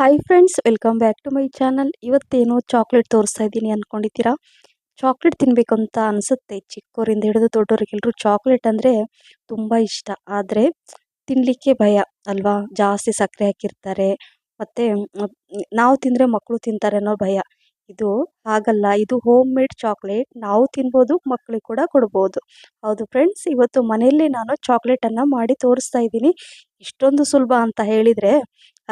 Hi friends welcome back to my channel ಇವತ್ತೇನು chocolate ತೋರಿಸ್ತಾ ಇದ್ದೀನಿ ಅಂದ್ಕೊಂಡಿದ್ದೀರಾ ಚಾಕ್ಲೇಟ್ ತಿನ್ನಬೇಕು ಅಂತ ಅನಿಸುತ್ತೆ. ಚಿಕ್ಕವರಿಂದ ಹಿಡಿದು ದೊಡ್ಡವರಿಗೆಲ್ಲರೂ ಚಾಕ್ಲೇಟ್ ಅಂದರೆ ತುಂಬ ಇಷ್ಟ. ಆದರೆ ತಿನ್ನಲಿಕ್ಕೆ ಭಯ, ಅಲ್ವಾ? ಜಾಸ್ತಿ ಸಕ್ಕರೆ ಹಾಕಿರ್ತಾರೆ. ಮತ್ತು ನಾವು ತಿಂದರೆ ಮಕ್ಕಳು ತಿಂತಾರೆ ಅನ್ನೋ ಭಯ. ಇದು ಹಾಗಲ್ಲ. ಇದು ಹೋಮ್ ಮೇಡ್ ಚಾಕ್ಲೇಟ್ ನಾವು ತಿನ್ಬೋದು ಮಕ್ಕಳಿಗೆ ಕೂಡ ಕೊಡ್ಬೋದು. ಹೌದು ಫ್ರೆಂಡ್ಸ್ ಇವತ್ತು ಮನೆಯಲ್ಲೇ ನಾನು ಚಾಕ್ಲೇಟನ್ನು ಮಾಡಿ ತೋರಿಸ್ತಾ ಇದ್ದೀನಿ. ಇಷ್ಟೊಂದು ಸುಲಭ ಅಂತ ಹೇಳಿದರೆ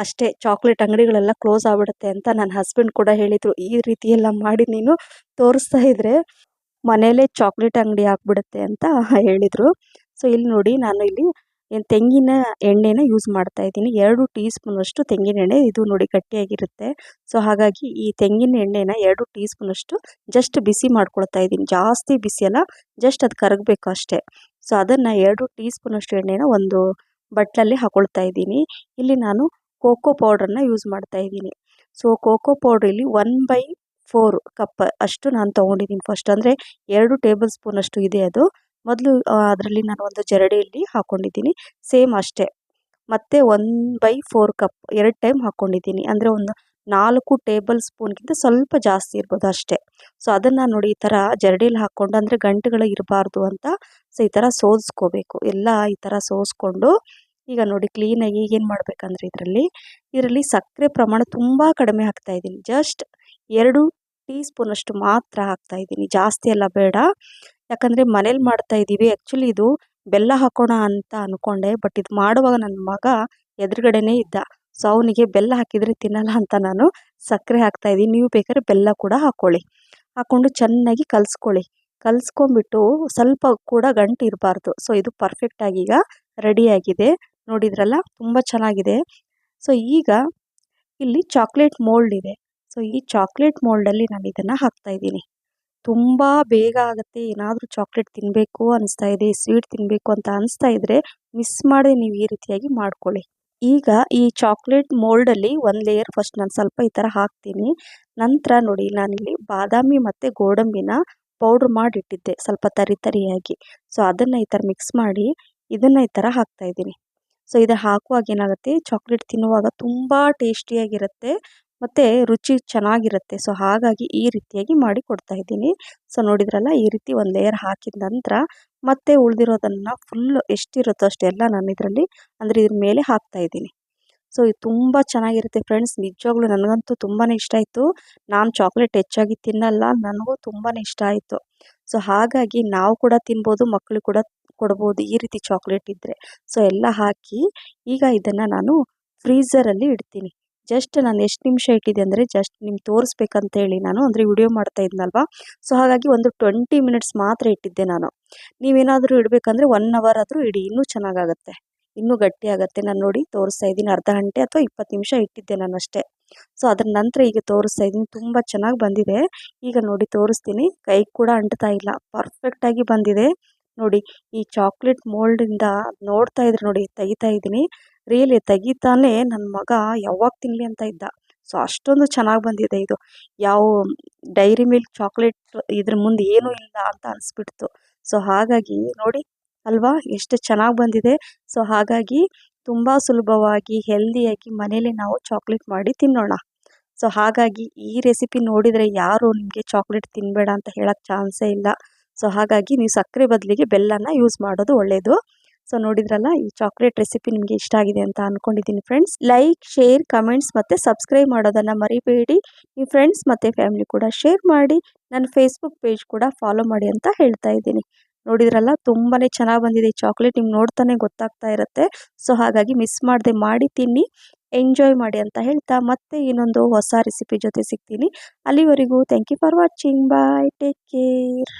ಅಷ್ಟೇ ಚಾಕ್ಲೇಟ್ ಅಂಗಡಿಗಳೆಲ್ಲ ಕ್ಲೋಸ್ ಆಗ್ಬಿಡುತ್ತೆ ಅಂತ ನನ್ನ ಹಸ್ಬೆಂಡ್ ಕೂಡ ಹೇಳಿದರು. ಈ ರೀತಿ ಎಲ್ಲ ಮಾಡಿ ನೀನು ತೋರಿಸ್ತಾ ಇದ್ದರೆ ಮನೇಲೇ ಚಾಕ್ಲೇಟ್ ಅಂಗಡಿ ಆಗ್ಬಿಡುತ್ತೆ ಅಂತ ಹೇಳಿದರು. ಸೊ ಇಲ್ಲಿ ನೋಡಿ ನಾನು ಇಲ್ಲಿ ತೆಂಗಿನ ಎಣ್ಣೆನ ಯೂಸ್ ಮಾಡ್ತಾ ಇದ್ದೀನಿ. ಎರಡು ಟೀ ಸ್ಪೂನಷ್ಟು ತೆಂಗಿನ ಎಣ್ಣೆ ಇದು ನೋಡಿ ಗಟ್ಟಿಯಾಗಿರುತ್ತೆ. ಸೊ ಹಾಗಾಗಿ ಈ ತೆಂಗಿನ ಎಣ್ಣೆನ ಎರಡು ಟೀ ಸ್ಪೂನಷ್ಟು ಜಸ್ಟ್ ಬಿಸಿ ಮಾಡ್ಕೊಳ್ತಾ ಇದ್ದೀನಿ. ಜಾಸ್ತಿ ಬಿಸಿ ಅಲ್ಲ ಜಸ್ಟ್ ಅದು ಕರಗಬೇಕು ಅಷ್ಟೇ. ಸೊ ಅದನ್ನು ಎರಡು ಟೀ ಸ್ಪೂನಷ್ಟು ಎಣ್ಣೆನ ಒಂದು ಬಟ್ಲಲ್ಲಿ ಹಾಕೊಳ್ತಾ ಇದ್ದೀನಿ. ಇಲ್ಲಿ ನಾನು ಕೋಕೋ ಪೌಡ್ರನ್ನ ಯೂಸ್ ಮಾಡ್ತಾ ಇದ್ದೀನಿ. ಸೊ ಕೋಕೋ ಪೌಡ್ರಲ್ಲಿ ಒನ್ ಬೈ ಫೋರ್ ಕಪ್ ಅಷ್ಟು ನಾನು ತೊಗೊಂಡಿದ್ದೀನಿ ಫಸ್ಟ್ ಅಂದರೆ ಎರಡು ಟೇಬಲ್ ಸ್ಪೂನ್ ಅಷ್ಟು ಇದೆ ಅದು. ಮೊದಲು ಅದರಲ್ಲಿ ನಾನು ಒಂದು ಜರಡಿಯಲ್ಲಿ ಹಾಕ್ಕೊಂಡಿದ್ದೀನಿ ಸೇಮ್ ಅಷ್ಟೇ. ಮತ್ತು ಒನ್ ಬೈ ಫೋರ್ ಕಪ್ ಎರಡು ಟೈಮ್ ಹಾಕ್ಕೊಂಡಿದ್ದೀನಿ ಅಂದರೆ ಒಂದು ನಾಲ್ಕು ಟೇಬಲ್ ಸ್ಪೂನ್ಗಿಂತ ಸ್ವಲ್ಪ ಜಾಸ್ತಿ ಇರ್ಬೋದು ಅಷ್ಟೇ. ಸೊ ಅದನ್ನು ನೋಡಿ ಈ ಥರ ಜರಡಿಯಲ್ಲಿ ಹಾಕ್ಕೊಂಡು ಅಂದರೆ ಗಂಟುಗಳು ಇರಬಾರ್ದು ಅಂತ ಸೊ ಈ ಥರ ಸೋಸ್ಕೋಬೇಕು. ಎಲ್ಲ ಈ ಥರ ಸೋಸ್ಕೊಂಡು ಈಗ ನೋಡಿ ಕ್ಲೀನಾಗಿ ಈಗೇನು ಮಾಡಬೇಕಂದ್ರೆ ಇದರಲ್ಲಿ ಇದರಲ್ಲಿ ಸಕ್ಕರೆ ಪ್ರಮಾಣ ತುಂಬ ಕಡಿಮೆ ಹಾಕ್ತಾ ಇದ್ದೀನಿ. ಜಸ್ಟ್ ಎರಡು ಟೀ ಸ್ಪೂನಷ್ಟು ಮಾತ್ರ ಹಾಕ್ತಾ ಇದ್ದೀನಿ. ಜಾಸ್ತಿ ಎಲ್ಲ ಬೇಡ. ಯಾಕಂದರೆ ಮನೇಲಿ ಮಾಡ್ತಾ ಇದ್ದೀವಿ ಆ್ಯಕ್ಚುಲಿ ಇದು ಬೆಲ್ಲ ಹಾಕೋಣ ಅಂತ ಅಂದ್ಕೊಂಡೆ ಬಟ್ ಇದು ಮಾಡುವಾಗ ನನ್ನ ಮಗ ಎದುರುಗಡೆನೇ ಇದ್ದ. ಸೊ ಅವನಿಗೆ ಬೆಲ್ಲ ಹಾಕಿದರೆ ತಿನ್ನಲ್ಲ ಅಂತ ನಾನು ಸಕ್ಕರೆ ಹಾಕ್ತಾ ಇದ್ದೀನಿ. ನೀವು ಬೇಕಾದ್ರೆ ಬೆಲ್ಲ ಕೂಡ ಹಾಕ್ಕೊಳ್ಳಿ ಹಾಕ್ಕೊಂಡು ಚೆನ್ನಾಗಿ ಕಲಿಸ್ಕೊಳ್ಳಿ. ಕಲಿಸ್ಕೊಂಬಿಟ್ಟು ಸ್ವಲ್ಪ ಕೂಡ ಗಂಟು ಇರಬಾರ್ದು. ಸೊ ಇದು ಪರ್ಫೆಕ್ಟಾಗಿ ಈಗ ರೆಡಿಯಾಗಿದೆ ನೋಡಿದ್ರಲ್ಲ? ತುಂಬ ಚೆನ್ನಾಗಿದೆ. ಸೊ ಈಗ ಇಲ್ಲಿ ಚಾಕ್ಲೇಟ್ ಮೋಲ್ಡ್ ಇದೆ. ಸೊ ಈ ಚಾಕ್ಲೇಟ್ ಮೋಲ್ಡಲ್ಲಿ ನಾನು ಇದನ್ನು ಹಾಕ್ತಾ ಇದ್ದೀನಿ. ತುಂಬ ಬೇಗ ಆಗುತ್ತೆ. ಏನಾದರೂ ಚಾಕ್ಲೇಟ್ ತಿನ್ನಬೇಕು ಅನಿಸ್ತಾ ಇದೆ ಸ್ವೀಟ್ ತಿನ್ನಬೇಕು ಅಂತ ಅನಿಸ್ತಾ ಇದ್ದರೆ ಮಿಸ್ ಮಾಡದೆ ನೀವು ಈ ರೀತಿಯಾಗಿ ಮಾಡ್ಕೊಳ್ಳಿ. ಈಗ ಈ ಚಾಕ್ಲೇಟ್ ಮೋಲ್ಡಲ್ಲಿ ಒಂದು ಲೇಯರ್ ಫಸ್ಟ್ ನಾನು ಸ್ವಲ್ಪ ಈ ಥರ ಹಾಕ್ತೀನಿ. ನಂತರ ನೋಡಿ ನಾನಿಲ್ಲಿ ಬಾದಾಮಿ ಮತ್ತು ಗೋಡಂಬಿನ ಪೌಡ್ರ್ ಮಾಡಿಟ್ಟಿದ್ದೆ ಸ್ವಲ್ಪ ತರಿ ತರಿಯಾಗಿ. ಸೊ ಅದನ್ನು ಈ ಥರ ಮಿಕ್ಸ್ ಮಾಡಿ, ಇದನ್ನು ಈ ಥರ ಹಾಕ್ತಾಯಿದ್ದೀನಿ ಸೊ ಇದು ಹಾಕುವಾಗ ಏನಾಗುತ್ತೆ? ಚಾಕ್ಲೇಟ್ ತಿನ್ನುವಾಗ ತುಂಬ ಟೇಸ್ಟಿಯಾಗಿರುತ್ತೆ ಮತ್ತು ರುಚಿ ಚೆನ್ನಾಗಿರುತ್ತೆ. ಸೊ, ಹಾಗಾಗಿ ಈ ರೀತಿಯಾಗಿ ಮಾಡಿ ಕೊಡ್ತಾ ಇದ್ದೀನಿ. ಸೊ, ನೋಡಿದ್ರಲ್ಲ, ಈ ರೀತಿ ಒಂದು ಲೇಯರ್ ಹಾಕಿದ ನಂತರ ಮತ್ತೆ ಉಳಿದಿರೋದನ್ನು ಫುಲ್ ಎಷ್ಟಿರುತ್ತೋ ಅಷ್ಟೆಲ್ಲ ನಾನು ಇದರಲ್ಲಿ ಅಂದರೆ ಇದ್ರ ಮೇಲೆ ಹಾಕ್ತಾ ಇದ್ದೀನಿ. ಸೊ, ಇದು ತುಂಬ ಚೆನ್ನಾಗಿರುತ್ತೆ ಫ್ರೆಂಡ್ಸ್ ನಿಜವಾಗ್ಲೂ ನನಗಂತೂ ತುಂಬಾ ಇಷ್ಟ ಆಯಿತು. ನಾನು ಚಾಕ್ಲೇಟ್ ಹೆಚ್ಚಾಗಿ ತಿನ್ನಲ್ಲ, ನನಗೂ ತುಂಬಾ ಇಷ್ಟ ಆಯಿತು. ಸೊ, ಹಾಗಾಗಿ ನಾವು ಕೂಡ ತಿನ್ಬೋದು ಮಕ್ಕಳು ಕೂಡ ಕೊಡ್ಬೋದು, ಈ ರೀತಿ ಚಾಕ್ಲೇಟ್ ಇದ್ದರೆ ಸೊ ಎಲ್ಲ ಹಾಕಿ ಈಗ ಇದನ್ನು ನಾನು ಫ್ರೀಝರಲ್ಲಿ ಇಡ್ತೀನಿ. ಜಸ್ಟ್ ನಾನು ಎಷ್ಟು ನಿಮಿಷ ಇಟ್ಟಿದ್ದೆ ಅಂದರೆ ಜಸ್ಟ್ ನಿಮ್ಗೆ ತೋರಿಸ್ಬೇಕಂತ ಹೇಳಿ ನಾನು, ಅಂದರೆ ವಿಡಿಯೋ ಮಾಡ್ತಾ ಇದ್ನಲ್ವಾ? ಸೊ ಹಾಗಾಗಿ ಒಂದು ಟ್ವೆಂಟಿ ಮಿನಿಟ್ಸ್ ಮಾತ್ರ ಇಟ್ಟಿದ್ದೆ ನಾನು. ನೀವೇನಾದರೂ ಇಡಬೇಕಂದ್ರೆ ಒನ್ ಅವರ್ ಆದರೂ ಇಡಿ, ಇನ್ನೂ ಚೆನ್ನಾಗಾಗತ್ತೆ. ಇನ್ನೂ ಗಟ್ಟಿ ಆಗುತ್ತೆ. ನಾನು ನೋಡಿ ತೋರಿಸ್ತಾ ಇದ್ದೀನಿ, ಅರ್ಧ ಗಂಟೆ ಅಥವಾ ಇಪ್ಪತ್ತು ನಿಮಿಷ ಇಟ್ಟಿದ್ದೆ ನಾನು ಅಷ್ಟೇ. ಸೊ ಅದ್ರ ನಂತರ ಈಗ ತೋರಿಸ್ತಾ ಇದ್ದೀನಿ, ತುಂಬ ಚೆನ್ನಾಗಿ ಬಂದಿದೆ. ಈಗ ನೋಡಿ ತೋರಿಸ್ತೀನಿ, ಕೈ ಕೂಡ ಅಂಟ್ತಾ ಇಲ್ಲ ಪರ್ಫೆಕ್ಟಾಗಿ ಬಂದಿದೆ. ನೋಡಿ, ಈ ಚಾಕ್ಲೇಟ್ ಮೋಲ್ಡಿಂದ ನೋಡ್ತಾ ಇದ್ರೆ ನೋಡಿ, ತೆಗಿತಾ ಇದ್ದೀನಿ. ರಿಯಲಿ ತೆಗಿತಾನೆ ನನ್ನ ಮಗ ಯಾವಾಗ ತಿನ್ನಲಿ ಅಂತ ಇದ್ದ. ಸೊ, ಅಷ್ಟೊಂದು ಚೆನ್ನಾಗಿ ಬಂದಿದೆ ಇದು. ಯಾವ ಡೈರಿ ಮಿಲ್ಕ್ ಚಾಕ್ಲೇಟ್ ಇದ್ರ ಮುಂದೆ ಏನೂ ಇಲ್ಲ ಅಂತ ಅನಿಸ್ಬಿಡ್ತು. ಸೊ, ಹಾಗಾಗಿ ನೋಡಿ ಅಲ್ವಾ, ಎಷ್ಟು ಚೆನ್ನಾಗಿ ಬಂದಿದೆ. ಸೊ, ಹಾಗಾಗಿ ತುಂಬ ಸುಲಭವಾಗಿ, ಹೆಲ್ದಿಯಾಗಿ ಮನೇಲಿ ನಾವು ಚಾಕ್ಲೇಟ್ ಮಾಡಿ ತಿನ್ನೋಣ. ಸೊ, ಹಾಗಾಗಿ ಈ ರೆಸಿಪಿ ನೋಡಿದರೆ ಯಾರು ನಿಮಗೆ ಚಾಕ್ಲೇಟ್ ತಿನ್ನಬೇಡ ಅಂತ ಹೇಳೋಕ್ಕೆ ಚಾನ್ಸೇ ಇಲ್ಲ. ಸೊ ಹಾಗಾಗಿ ನೀವು ಸಕ್ಕರೆ ಬದಲಿಗೆ ಬೆಲ್ಲನ ಯೂಸ್ ಮಾಡೋದು ಒಳ್ಳೆಯದು ಸೊ ನೋಡಿದ್ರಲ್ಲ, ಈ ಚಾಕ್ಲೇಟ್ ರೆಸಿಪಿ ನಿಮಗೆ ಇಷ್ಟ ಆಗಿದೆ ಅಂತ ಅಂದ್ಕೊಂಡಿದ್ದೀನಿ ಫ್ರೆಂಡ್ಸ್ ಲೈಕ್ ಶೇರ್ ಕಮೆಂಟ್ಸ್ ಮತ್ತು ಸಬ್ಸ್ಕ್ರೈಬ್ ಮಾಡೋದನ್ನು ಮರಿಬೇಡಿ. ನಿಮ್ಮ ಫ್ರೆಂಡ್ಸ್ ಮತ್ತು ಫ್ಯಾಮಿಲಿ ಕೂಡ ಶೇರ್ ಮಾಡಿ, ನನ್ನ ಫೇಸ್ಬುಕ್ ಪೇಜ್ ಕೂಡ ಫಾಲೋ ಮಾಡಿ ಅಂತ ಹೇಳ್ತಾ ಇದ್ದೀನಿ. ನೋಡಿದ್ರಲ್ಲ ತುಂಬಾ ಚೆನ್ನಾಗಿ ಬಂದಿದೆ ಈ ಚಾಕ್ಲೇಟ್ ನಿಮ್ಗೆ ನೋಡ್ತಾನೆ ಗೊತ್ತಾಗ್ತಾ ಇರುತ್ತೆ. ಸೊ ಹಾಗಾಗಿ ಮಿಸ್ ಮಾಡದೆ ಮಾಡಿ ತಿನ್ನಿ ಎಂಜಾಯ್ ಮಾಡಿ ಅಂತ ಹೇಳ್ತಾ ಮತ್ತೆ ಇನ್ನೊಂದು ಹೊಸ ರೆಸಿಪಿ ಜೊತೆ ಸಿಗ್ತೀನಿ. ಅಲ್ಲಿವರೆಗೂ thank you for watching bye take care